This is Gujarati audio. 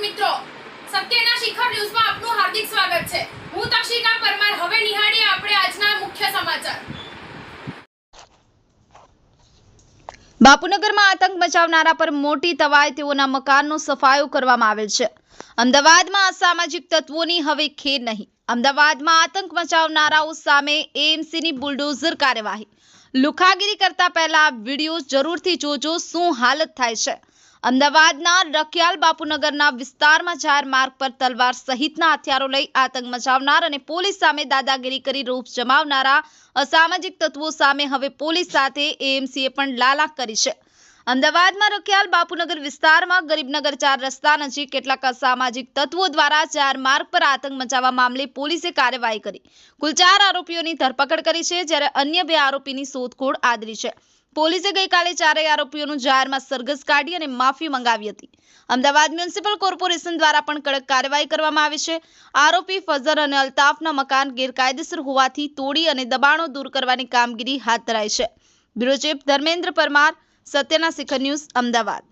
મિત્રો. સત્યના શિખર ન્યૂઝમાં આપનું હાર્દિક સ્વાગત છે. હું તક્ષિકા પરમાર. હવે નિહાળીએ આપણે આજના મુખ્ય સમાચાર. બાપુનગરમાં આતંક મચાવનારા પર મોટી તવાય તેઓના મકાનનો સફાયો કરવામાં આવેલ છે. અમદાવાદમાં અસામાજિક તત્વોની હવે ખેર નહીં. અમદાવાદમાં આતંક મચાવનારાઓ સામે એએમસીની બુલડોઝર કાર્યવાહી. લુખાગીરી કરતા પહેલા વીડિયો જરૂરથી જોજો શું હાલત થાય છે. અમદાવાદના રખિયાલ બાપુનગરના વિસ્તારમાં જાહેર માર્ગ પર તલવાર સહિતના હથિયારો લઈ આતંક મચાવનાર અને પોલીસ સામે દાદાગીરી કરી રૂપ જમાવનારા અસામાજિક તત્વો સામે હવે પોલીસ સાથે એએમસીએ પણ લાલાક કરી છે. અમદાવાદમાં રખિયાલ બાપુનગર વિસ્તારમાં ગરીબનગર ચાર રસ્તા નજીક કેટલાક અસામાજિક તત્વો દ્વારા ચાર માર્ગ પર આતંક મચાવવા મામલે પોલીસે કાર્યવાહી કરી. કુલ ચાર આરોપીઓની ધરપકડ કરી છે, જ્યારે અન્ય બે આરોપીની શોધખોળ આદરી છે. પોલીસે ગઈકાલે ચારેય આરોપીઓનું જાહેરમાં સરઘસ કાઢી અને માફી મંગાવી હતી. અમદાવાદ મ્યુનિસિપલ કોર્પોરેશન દ્વારા પણ કડક કાર્યવાહી કરવામાં આવી છે. આરોપી ફઝર અને અલ્તાફના મકાન ગેરકાયદેસર હોવાથી તોડી અને દબાણો દૂર કરવાની કામગીરી હાથ ધરાઈ છે. બ્યુરો ચીફ ધર્મેન્દ્ર પરમાર સત્યના શિખર ન્યૂઝ અમદાવાદ